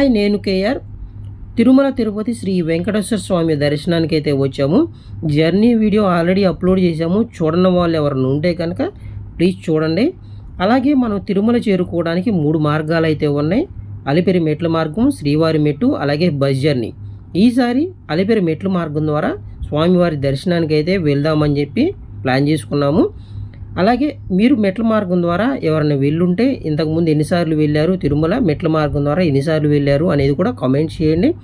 Hi నేను KR. Tirumala Tirupati Shri Venkateswara Swamy దర్శనానికి అయితే వచ్చాము. జర్నీ వీడియో ఆల్రెడీ అప్లోడ్ చేశాము. చూడని వాళ్ళు ఎవరైనా ఉంటే కనుక ప్లీజ్ చూడండి. అలాగే మనం తిరుమల చేరుకోవడానికి మూడు మార్గాలు అయితే ఉన్నాయి. అలిపిరి మెట్ల మార్గం శ్రీవారి మెట్టు అలాగే బస్ జర్నీ. ఈసారి అలిపిరి మెట్ల మార్గం ద్వారా స్వామివారి దర్శనానికి అయితే వెళ్దామని చెప్పి ప్లాన్ చేసుకున్నాము. అలాగే మీరు మెట్ల మార్గం ద్వారా ఎవరైనా వెళ్ళుంటే ఇంతకుముందు ఎన్నిసార్లు వెళ్ళారు? తిరుమల మెట్ల మార్గం ద్వారా ఎన్నిసార్లు వెళ్ళారు? అనేది కూడా కామెంట్ చేయండి.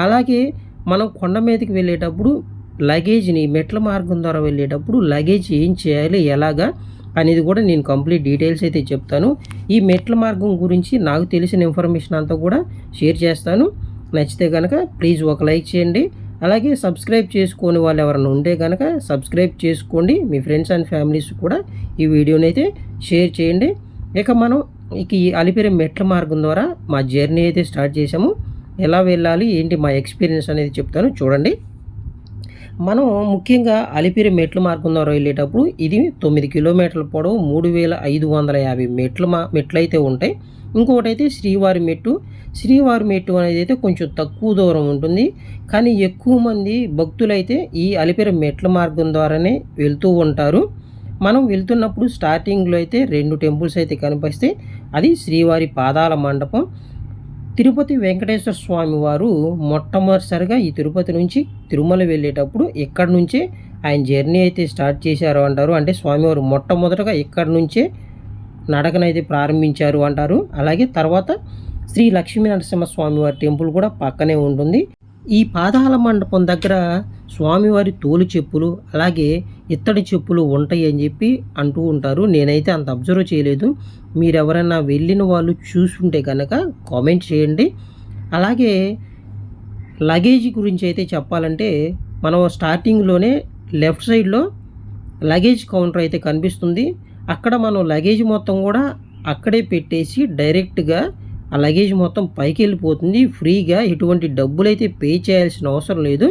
అలాగే మనం కొండ మీదకి వెళ్ళేటప్పుడు లగేజ్ని మెట్ల మార్గం ద్వారా వెళ్ళేటప్పుడు లగేజ్ ఏం చేయాలి? ఎలాగా? అనేది కూడా నేను కంప్లీట్ డీటెయిల్స్ అయితే చెప్తాను. ఈ మెట్ల మార్గం గురించి నాకు తెలిసిన ఇన్ఫర్మేషన్ అంతా కూడా షేర్ చేస్తాను. నచ్చితే కనుక ప్లీజ్ ఒక లైక్ చేయండి. అలాగే సబ్స్క్రైబ్ చేసుకోని వాళ్ళు ఎవరైనా ఉంటే కనుక సబ్స్క్రైబ్ చేసుకోండి. మీ ఫ్రెండ్స్ అండ్ ఫ్యామిలీస్ కూడా ఈ వీడియోని అయితే షేర్ చేయండి. ఇక మనం ఇక ఈ అలిపిరి మెట్ల మార్గం ద్వారా మా జర్నీ అయితే స్టార్ట్ చేసాము ఎలా వెళ్ళాలి ఏంటి మా ఎక్స్పీరియన్స్ అనేది చెప్తాను. చూడండి. మనం ముఖ్యంగా అలిపిరి మెట్ల మార్గం ద్వారా వెళ్ళేటప్పుడు ఇది తొమ్మిది కిలోమీటర్ల పొడవు మూడు వేల ఐదు వందల యాభై మెట్లు మా మెట్లు అయితే ఉంటాయి. ఇంకొకటైతే శ్రీవారి మెట్టు. శ్రీవారి మెట్టు అనేది అయితే కొంచెం తక్కువ దూరం ఉంటుంది. కానీ ఎక్కువ మంది భక్తులైతే ఈ అలిపిరి మెట్ల మార్గం ద్వారానే వెళ్తూ ఉంటారు. మనం వెళ్తున్నప్పుడు స్టార్టింగ్లో అయితే రెండు టెంపుల్స్ అయితే కనిపిస్తాయి అది శ్రీవారి పాదాల మండపం. తిరుపతి వెంకటేశ్వర స్వామి వారు మొట్టమొదటిసారిగా ఈ తిరుపతి నుంచి తిరుమల వెళ్ళేటప్పుడు ఇక్కడి నుంచే ఆయన జర్నీ అయితే స్టార్ట్ చేశారు అంటారు. అంటే స్వామివారు మొట్టమొదటగా ఇక్కడి నుంచే నడకనైతే ప్రారంభించారు అంటారు. అలాగే తర్వాత శ్రీ లక్ష్మీ నరసింహస్వామి వారి టెంపుల్ కూడా పక్కనే ఉంటుంది. ఈ పాదాల మండపం దగ్గర స్వామివారి తోలు చెప్పులు అలాగే ఇత్తడి చెప్పులు ఉంటాయి అని చెప్పి అంటూ ఉంటారు. నేనైతే అంత అబ్జర్వ్ చేయలేదు. మీరు ఎవరైనా వెళ్ళిన వాళ్ళు చూసుంటే కనుక కామెంట్ చేయండి. అలాగే లగేజ్ గురించి అయితే చెప్పాలంటే మనం స్టార్టింగ్లోనే లెఫ్ట్ సైడ్లో లగేజ్ కౌంటర్ అయితే కనిపిస్తుంది. అక్కడ మనం లగేజ్ మొత్తం కూడా అక్కడే పెట్టేసి డైరెక్ట్గా ఆ లగేజ్ మొత్తం పైకి వెళ్ళిపోతుంది ఫ్రీగా ఎటువంటి డబ్బులు అయితే పే చేయాల్సిన అవసరం లేదు.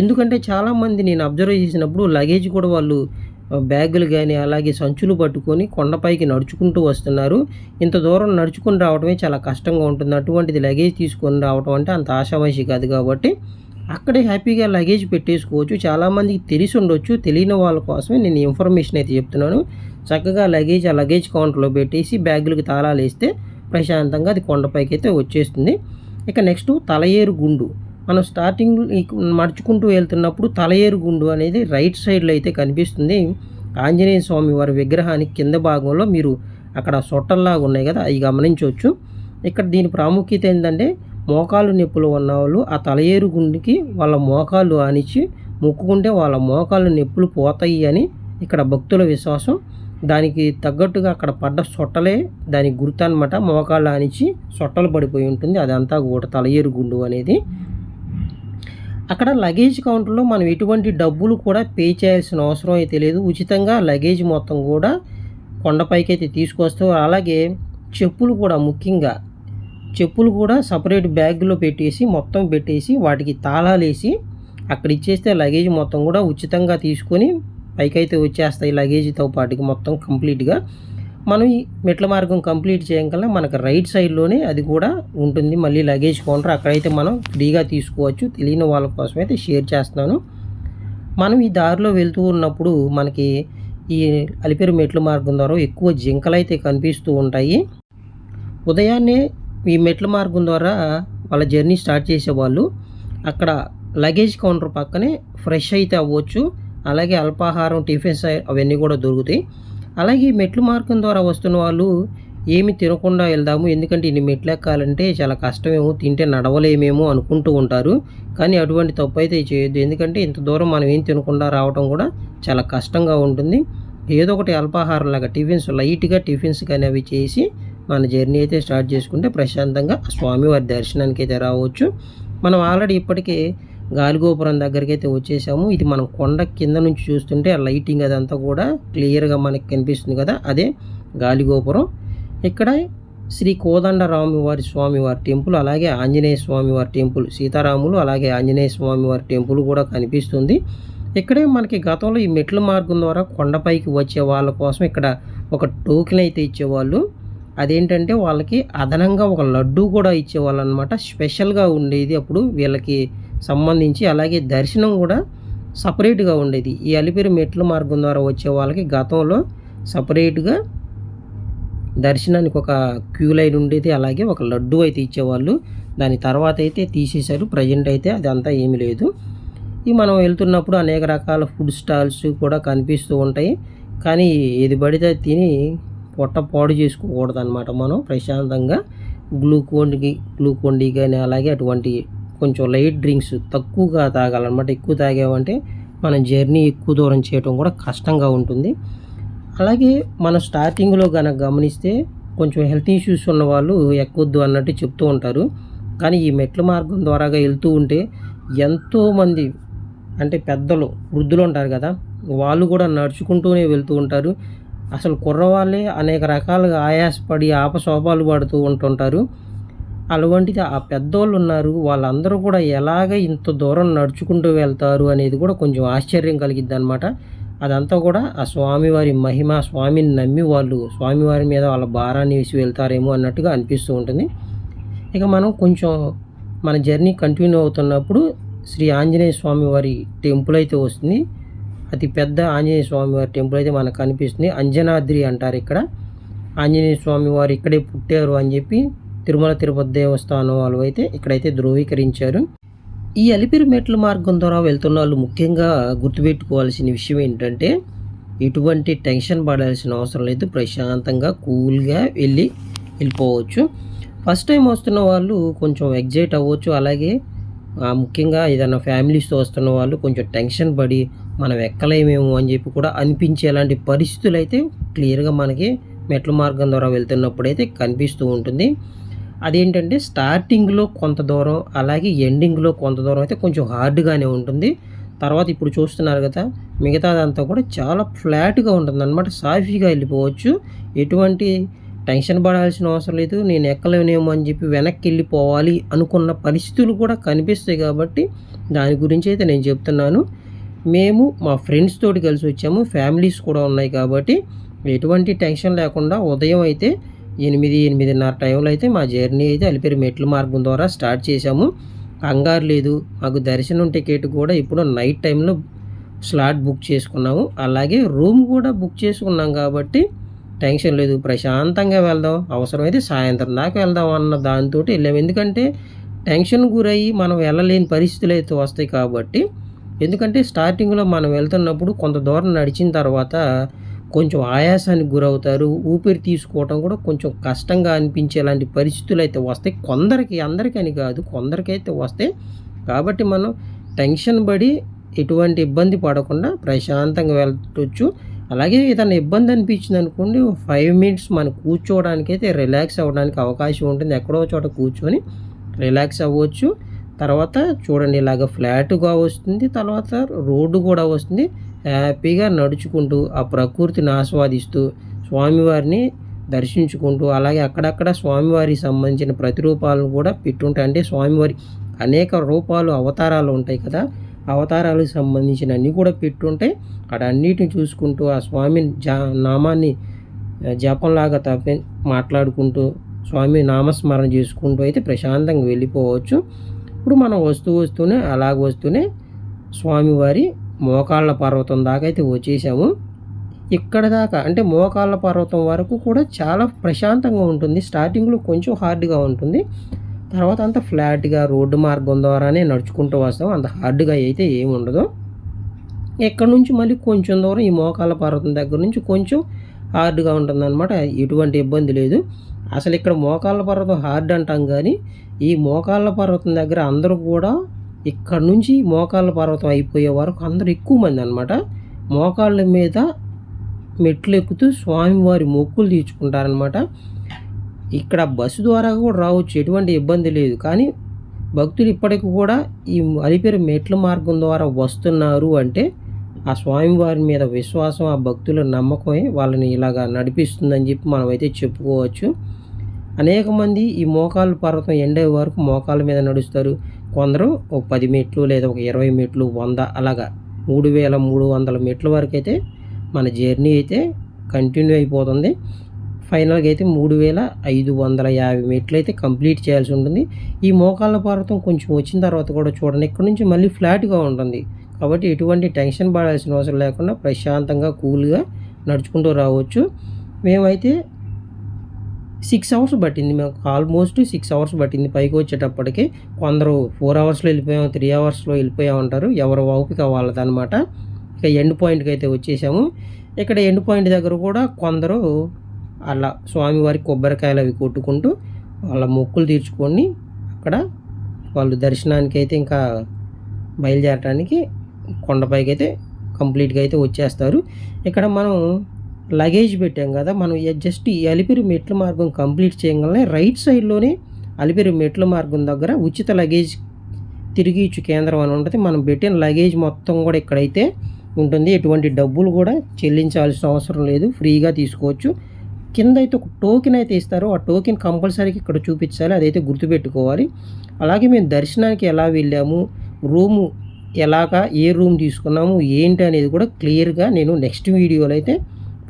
ఎందుకంటే చాలామంది నేను అబ్జర్వ్ చేసినప్పుడు లగేజ్ కూడా వాళ్ళు బ్యాగులు కానీ అలాగే సంచులు పట్టుకొని కొండపైకి నడుచుకుంటూ వస్తున్నారు. ఇంత దూరం నడుచుకుని రావడమే చాలా కష్టంగా ఉంటుంది. అటువంటిది లగేజ్ తీసుకొని రావడం అంటే అంత ఆశామాషి కాదు కాబట్టి అక్కడే హ్యాపీగా లగేజ్ పెట్టేసుకోవచ్చు. చాలామందికి తెలిసి ఉండొచ్చు. తెలియని వాళ్ళ కోసమే నేను ఇన్ఫర్మేషన్ అయితే చెప్తున్నాను. చక్కగా లగేజ్ ఆ లగేజ్ కౌంటర్లో పెట్టేసి బ్యాగులకు తాళాలు వేస్తే ప్రశాంతంగా అది కొండపైకి అయితే వచ్చేస్తుంది. ఇక నెక్స్ట్ తలయేరు గుండు. మనం స్టార్టింగ్ మడుచుకుంటూ వెళ్తున్నప్పుడు తలయేరు గుండు అనేది రైట్ సైడ్లో అయితే కనిపిస్తుంది. ఆంజనేయ స్వామి వారి విగ్రహానికి కింద భాగంలో మీరు అక్కడ సొట్టల్లాగా ఉన్నాయి కదా అవి గమనించవచ్చు. ఇక్కడ దీని ప్రాముఖ్యత ఏంటంటే మోకాలు నొప్పులు ఉన్న వాళ్ళు ఆ తలయేరు గుండికి వాళ్ళ మోకాలు ఆనిచ్చి మొక్కుకుంటే వాళ్ళ మోకాలు నొప్పులు పోతాయి అని ఇక్కడ భక్తుల విశ్వాసం. దానికి తగ్గట్టుగా అక్కడ పడ్డ సొట్టలే దానికి గుర్తు అనమాట మోకాళ్ళు ఆనిచి సొట్టలు పడిపోయి ఉంటుంది. అదంతా కూడా తలయేరు గుండు అనేది. అక్కడ లగేజ్ కౌంటర్లో మనం ఎటువంటి డబ్బులు కూడా పే చేయాల్సిన అవసరం అయితే లేదు. ఉచితంగా లగేజ్ మొత్తం కూడా కొండపైకి అయితే తీసుకొస్తూ అలాగే చెప్పులు కూడా ముఖ్యంగా చెప్పులు కూడా సపరేట్ బ్యాగ్లో పెట్టేసి మొత్తం పెట్టేసి వాటికి తాళాలు వేసి అక్కడ ఇచ్చేస్తే లగేజ్ మొత్తం కూడా ఉచితంగా తీసుకొని పైకైతే వచ్చేస్తాయి లగేజ్తో పాటుకి మొత్తం కంప్లీట్గా. మనం ఈ మెట్ల మార్గం కంప్లీట్ చేయగల మనకు రైట్ సైడ్లోనే అది కూడా ఉంటుంది. మళ్ళీ లగేజ్ కౌంటర్ అక్కడైతే మనం ఫ్రీగా తీసుకోవచ్చు. తెలియని వాళ్ళ కోసం అయితే షేర్ చేస్తున్నాను. మనం ఈ దారిలో వెళ్తూ ఉన్నప్పుడు మనకి ఈ అలిపిరి మెట్ల మార్గం ద్వారా ఎక్కువ జింకలు అయితే కనిపిస్తూ ఉంటాయి. ఉదయాన్నే ఈ మెట్ల మార్గం ద్వారా వాళ్ళ జర్నీ స్టార్ట్ చేసేవాళ్ళు. అక్కడ లగేజ్ కౌంటర్ పక్కనే ఫ్రెష్ అయితే అవ్వచ్చు. అలాగే అల్పాహారం టిఫిన్స్ అవన్నీ కూడా దొరుకుతాయి. అలాగే మెట్లు మార్గం ద్వారా వస్తున్న వాళ్ళు ఏమి తినకుండా వెళ్దాము ఎందుకంటే ఇన్ని మెట్లు ఎక్కాలంటే చాలా కష్టమేమో తింటే నడవలేమేమో అనుకుంటూ ఉంటారు. కానీ అటువంటి తప్పు అయితే చేయొద్దు. ఎందుకంటే ఇంత దూరం మనం ఏం తినకుండా రావడం కూడా చాలా కష్టంగా ఉంటుంది. ఏదో ఒకటి అల్పాహారం లాగా టిఫిన్స్ లైట్గా టిఫిన్స్ కానీ అవి చేసి మన జర్నీ అయితే స్టార్ట్ చేసుకుంటే ప్రశాంతంగా స్వామివారి దర్శనానికి అయితే రావచ్చు. మనం ఆల్రెడీ ఇప్పటికే గాలిగోపురం దగ్గరికి అయితే వచ్చేసాము. ఇది మనం కొండ కింద నుంచి చూస్తుంటే ఆ లైటింగ్ అదంతా కూడా క్లియర్గా మనకి కనిపిస్తుంది కదా. అదే గాలిగోపురం. ఇక్కడ శ్రీ కోదండరాము వారి టెంపుల్ అలాగే ఆంజనేయ స్వామి వారి టెంపుల్ సీతారాములు అలాగే ఆంజనేయ స్వామి వారి టెంపుల్ కూడా కనిపిస్తుంది. ఇక్కడే మనకి గతంలో ఈ మెట్ల మార్గం ద్వారా కొండపైకి వచ్చే వాళ్ళ కోసం ఇక్కడ ఒక టోకెన్ అయితే ఇచ్చేవాళ్ళు. అదేంటంటే వాళ్ళకి అదనంగా ఒక లడ్డు కూడా ఇచ్చేవాళ్ళు అనమాట స్పెషల్గా ఉండేది అప్పుడు వీళ్ళకి సంబంధించి అలాగే దర్శనం కూడా సపరేట్గా ఉండేది. ఈ అలిపిరి మెట్ల మార్గం ద్వారా వచ్చే వాళ్ళకి గతంలో సపరేట్గా దర్శనానికి ఒక క్యూ లైన్ ఉండేది. అలాగే ఒక లడ్డు అయితే ఇచ్చేవాళ్ళు. దాని తర్వాత అయితే తీసేశారు. ప్రజెంట్ అయితే అదంతా ఏమీ లేదు. ఈ మనం వెళ్తున్నప్పుడు అనేక రకాల ఫుడ్ స్టాల్స్ కూడా కనిపిస్తూ ఉంటాయి. కానీ ఏది పడితే తిని పొట్ట పాడు చేసుకోకూడదు అనమాట మనం. ప్రశాంతంగా గ్లూకోన్ గ్లూకోన్ డి కానీ అలాగే అటువంటి కొంచెం లైట్ డ్రింక్స్ తక్కువగా తాగాలన్నమాట. ఎక్కువ తాగామంటే మనం జర్నీ ఎక్కువ దూరం చేయడం కూడా కష్టంగా ఉంటుంది. అలాగే మనం స్టార్టింగ్లో కనుక గమనిస్తే కొంచెం హెల్త్ ఇష్యూస్ ఉన్న వాళ్ళు ఎక్కొద్దు అన్నట్టు చెప్తూ ఉంటారు. కానీ ఈ మెట్ల మార్గం ద్వారాగా వెళ్తూ ఉంటే ఎంతోమంది అంటే పెద్దలు వృద్ధులు ఉంటారు కదా వాళ్ళు కూడా నడుచుకుంటూనే వెళ్తూ ఉంటారు. అసలు కుర్రవాళ్ళే అనేక రకాలుగా ఆయాసపడి ఆపశోభాలు పడుతూ ఉంటుంటారు. అలాంటిది ఆ పెద్దోళ్ళు ఉన్నారు. వాళ్ళందరూ కూడా ఎలాగ ఇంత దూరం నడుచుకుంటూ వెళ్తారు అనేది కూడా కొంచెం ఆశ్చర్యం కలిగిద్ది అనమాట అదంతా కూడా ఆ స్వామివారి మహిమ స్వామిని నమ్మి వాళ్ళు స్వామివారి మీద వాళ్ళ భారాన్ని వేసి వెళ్తారేమో అన్నట్టుగా అనిపిస్తూ ఉంటుంది. ఇక మనం కొంచెం మన జర్నీ కంటిన్యూ అవుతున్నప్పుడు శ్రీ ఆంజనేయ స్వామి వారి టెంపుల్ అయితే వస్తుంది. అతి పెద్ద ఆంజనేయ స్వామి వారి టెంపుల్ అయితే మనకు కనిపిస్తుంది. అంజనాద్రి అంటారు ఇక్కడ. ఆంజనేయ స్వామి వారు ఇక్కడే పుట్టారు అని చెప్పి తిరుమల తిరుపతి దేవస్థానం వాళ్ళు అయితే ఇక్కడైతే ధృవీకరించారు. ఈ అలిపిరి మెట్ల మార్గం ద్వారా వెళ్తున్న వాళ్ళు ముఖ్యంగా గుర్తుపెట్టుకోవాల్సిన విషయం ఏంటంటే ఎటువంటి టెన్షన్ పడాల్సిన అవసరం లేదు. ప్రశాంతంగా కూల్గా వెళ్ళి వెళ్ళిపోవచ్చు. ఫస్ట్ టైం వస్తున్న వాళ్ళు కొంచెం ఎగ్జైట్ అవ్వచ్చు. అలాగే ముఖ్యంగా ఏదైనా ఫ్యామిలీస్తో వస్తున్న వాళ్ళు కొంచెం టెన్షన్ పడి మనం ఎక్కలేమేమో అని చెప్పి కూడా అనిపించే అలాంటి పరిస్థితులు అయితే క్లియర్గా మనకి మెట్ల మార్గం ద్వారా వెళ్తున్నప్పుడు అయితే కనిపిస్తూ ఉంటుంది. అదేంటంటే స్టార్టింగ్లో కొంత దూరం అలాగే ఎండింగ్లో కొంత దూరం అయితే కొంచెం హార్డ్గానే ఉంటుంది. తర్వాత ఇప్పుడు చూస్తున్నారు కదా మిగతాదంతా కూడా చాలా ఫ్లాట్గా ఉంటుంది అనమాట సాఫీగా వెళ్ళిపోవచ్చు. ఎటువంటి టెన్షన్ పడాల్సిన అవసరం లేదు. నేను ఎక్కలేనేమో అని చెప్పి వెనక్కి వెళ్ళిపోవాలి అనుకున్న పరిస్థితులు కూడా కనిపిస్తాయి కాబట్టి దాని గురించి అయితే నేను చెప్తున్నాను. మేము మా ఫ్రెండ్స్ తోటి కలిసి వచ్చాము. ఫ్యామిలీస్ కూడా ఉన్నాయి కాబట్టి ఎటువంటి టెన్షన్ లేకుండా ఉదయం అయితే ఎనిమిది ఎనిమిదిన్నర టైంలో అయితే మా జర్నీ అయితే అలిపిరి మెట్ల మార్గం ద్వారా స్టార్ట్ చేశాము. కంగారు లేదు. మాకు దర్శనం టికెట్ కూడా ఇప్పుడు నైట్ టైంలో స్లాట్ బుక్ చేసుకున్నాము. అలాగే రూమ్ కూడా బుక్ చేసుకున్నాం కాబట్టి టెన్షన్ లేదు. ప్రశాంతంగా వెళ్దాం. అవసరమైతే సాయంత్రం దాకా వెళ్దాం అన్న దాంతో వెళ్ళాము ఎందుకంటే టెన్షన్ గురయ్యి మనం వెళ్ళలేని పరిస్థితులు అయితే వస్తాయి కాబట్టి. ఎందుకంటే స్టార్టింగ్లో మనం వెళ్తున్నప్పుడు కొంత దూరం నడిచిన తర్వాత కొంచెం ఆయాసానికి గురవుతారు. ఊపిరి తీసుకోవటం కూడా కొంచెం కష్టంగా అనిపించేలాంటి పరిస్థితులు అయితే వస్తాయి. కొందరికి అందరికని కాదు కొందరికైతే వస్తాయి. కాబట్టి మనం టెన్షన్ పడి ఎటువంటి ఇబ్బంది పడకుండా ప్రశాంతంగా వెళ్ళొచ్చు. అలాగే ఏదైనా ఇబ్బంది అనిపించింది అనుకోండి ఫైవ్ మినిట్స్ మనం కూర్చోవడానికి అయితే రిలాక్స్ అవ్వడానికి అవకాశం ఉంటుంది. ఎక్కడో చోట కూర్చొని రిలాక్స్ అవ్వచ్చు. తర్వాత చూడండి ఇలాగ ఫ్లాట్గా వస్తుంది. తర్వాత రోడ్డు కూడా వస్తుంది. హ్యాపీగా నడుచుకుంటూ ఆ ప్రకృతిని ఆస్వాదిస్తూ స్వామివారిని దర్శించుకుంటూ అలాగే అక్కడక్కడ స్వామివారికి సంబంధించిన ప్రతిరూపాలను కూడా పెట్టుంటాయి. అంటే స్వామివారి అనేక రూపాలు అవతారాలు ఉంటాయి కదా. అవతారాలకు సంబంధించిన అన్నీ కూడా పెట్టుంటాయి. అక్కడ అన్నిటిని చూసుకుంటూ ఆ స్వామి జా నామాన్ని జపంలాగా తప్పి మాట్లాడుకుంటూ స్వామి నామస్మరణ చేసుకుంటూ అయితే ప్రశాంతంగా వెళ్ళిపోవచ్చు. ఇప్పుడు మనం వస్తూ వస్తూనే అలాగ వస్తూనే స్వామివారి మోకాళ్ళ పర్వతం దాకా అయితే వచ్చేసాము. ఇక్కడ దాకా అంటే మోకాళ్ళ పర్వతం వరకు కూడా చాలా ప్రశాంతంగా ఉంటుంది. స్టార్టింగ్లో కొంచెం హార్డ్గా ఉంటుంది. తర్వాత అంత ఫ్లాట్గా రోడ్డు మార్గం ద్వారానే నడుచుకుంటూ వస్తాం. అంత హార్డ్గా అయితే ఏమి ఉండదు. ఇక్కడ నుంచి మళ్ళీ కొంచెం దూరం ఈ మోకాళ్ళ పర్వతం దగ్గర నుంచి కొంచెం హార్డ్గా ఉంటుందన్నమాట. ఎటువంటి ఇబ్బంది లేదు. అసలు ఇక్కడ మోకాళ్ళ పర్వతం హార్డ్ అంటాం కానీ ఈ మోకాళ్ళ పర్వతం దగ్గర అందరూ కూడా ఇక్కడ నుంచి మోకాళ్ళ పర్వతం అయిపోయే వరకు అందరూ ఎక్కువ మంది అనమాట మోకాళ్ళ మీద మెట్లు ఎక్కుతూ స్వామివారి మొక్కులు తీర్చుకుంటారనమాట ఇక్కడ బస్సు ద్వారా కూడా రావచ్చు ఎటువంటి ఇబ్బంది లేదు. కానీ భక్తులు ఇప్పటికి కూడా ఈ అలిపిరి మెట్ల మార్గం ద్వారా వస్తున్నారు అంటే ఆ స్వామివారి మీద విశ్వాసం ఆ భక్తుల నమ్మకమే వాళ్ళని ఇలాగా నడిపిస్తుందని చెప్పి మనమైతే చెప్పుకోవచ్చు. అనేక మంది ఈ మోకాళ్ళ పర్వతం ఎండే వరకు మోకాళ్ళ మీద నడుస్తారు. కొందరు ఒక పది మెట్లు లేదా ఒక ఇరవై మెట్లు వంద అలాగా మూడు వేల మూడు వందల మెట్ల వరకు అయితే మన జర్నీ అయితే కంటిన్యూ అయిపోతుంది. ఫైనల్గా అయితే మూడు వేల ఐదు వందల యాభై మెట్లు అయితే కంప్లీట్ చేయాల్సి ఉంటుంది. ఈ మోకాళ్ళ పర్వతం కొంచెం వచ్చిన తర్వాత కూడా చూడండి ఇక్కడ నుంచి మళ్ళీ ఫ్లాట్గా ఉంటుంది. కాబట్టి ఎటువంటి టెన్షన్ పడాల్సిన అవసరం లేకుండా ప్రశాంతంగా కూల్గా నడుచుకుంటూ రావచ్చు. మేమైతే సిక్స్ అవర్స్ పట్టింది. మేము ఆల్మోస్ట్ సిక్స్ అవర్స్ పట్టింది. పైకి వచ్చేటప్పటికి కొందరు ఫోర్ అవర్స్లో వెళ్ళిపోయాం త్రీ అవర్స్లో వెళ్ళిపోయా ఉంటారు ఎవరు ఓపిక వాళ్ళదనమాట ఇక ఎండ్ పాయింట్కి అయితే వచ్చేసాము. ఇక్కడ ఎండ్ పాయింట్ దగ్గర కూడా కొందరు అలా స్వామివారికి కొబ్బరికాయలు అవి కొట్టుకుంటూ వాళ్ళ మొక్కులు తీర్చుకొని అక్కడ వాళ్ళు దర్శనానికి అయితే ఇంకా బయలుదేరటానికి కొండపైకి అయితే కంప్లీట్గా అయితే వచ్చేస్తారు. ఇక్కడ మనం లగేజ్ పెట్టాం కదా మనం జస్ట్ ఈ అలిపిరి మెట్ల మార్గం కంప్లీట్ చేయగలనే రైట్ సైడ్లోనే అలిపిరి మెట్ల మార్గం దగ్గర ఉచిత లగేజ్ తిరిగి ఇచ్చు కేంద్రం అని ఉంటుంది. మనం పెట్టిన లగేజ్ మొత్తం కూడా ఇక్కడైతే ఉంటుంది. ఎటువంటి డబ్బులు కూడా చెల్లించాల్సిన అవసరం లేదు. ఫ్రీగా తీసుకోవచ్చు. కింద అయితే ఒక టోకెన్ అయితే ఇస్తారు. ఆ టోకెన్ కంపల్సరీకి ఇక్కడ చూపించాలి. అదైతే గుర్తుపెట్టుకోవాలి. అలాగే మేము దర్శనానికి ఎలా వెళ్ళాము? రూము ఎలాగా ఏ రూమ్ తీసుకున్నాము? ఏంటి అనేది కూడా క్లియర్గా నేను నెక్స్ట్ వీడియోలో అయితే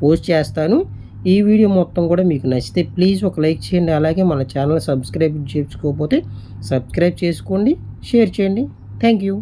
పోస్ట్ చేస్తాను. ఈ వీడియో మొత్తం కూడా మీకు నచ్చితే ప్లీజ్ ఒక లైక్ చేయండి. అలాగే మన ఛానల్ సబ్స్క్రైబ్ చేసుకోకపోతే సబ్స్క్రైబ్ చేసుకోండి షేర్ చేయండి. Thank you.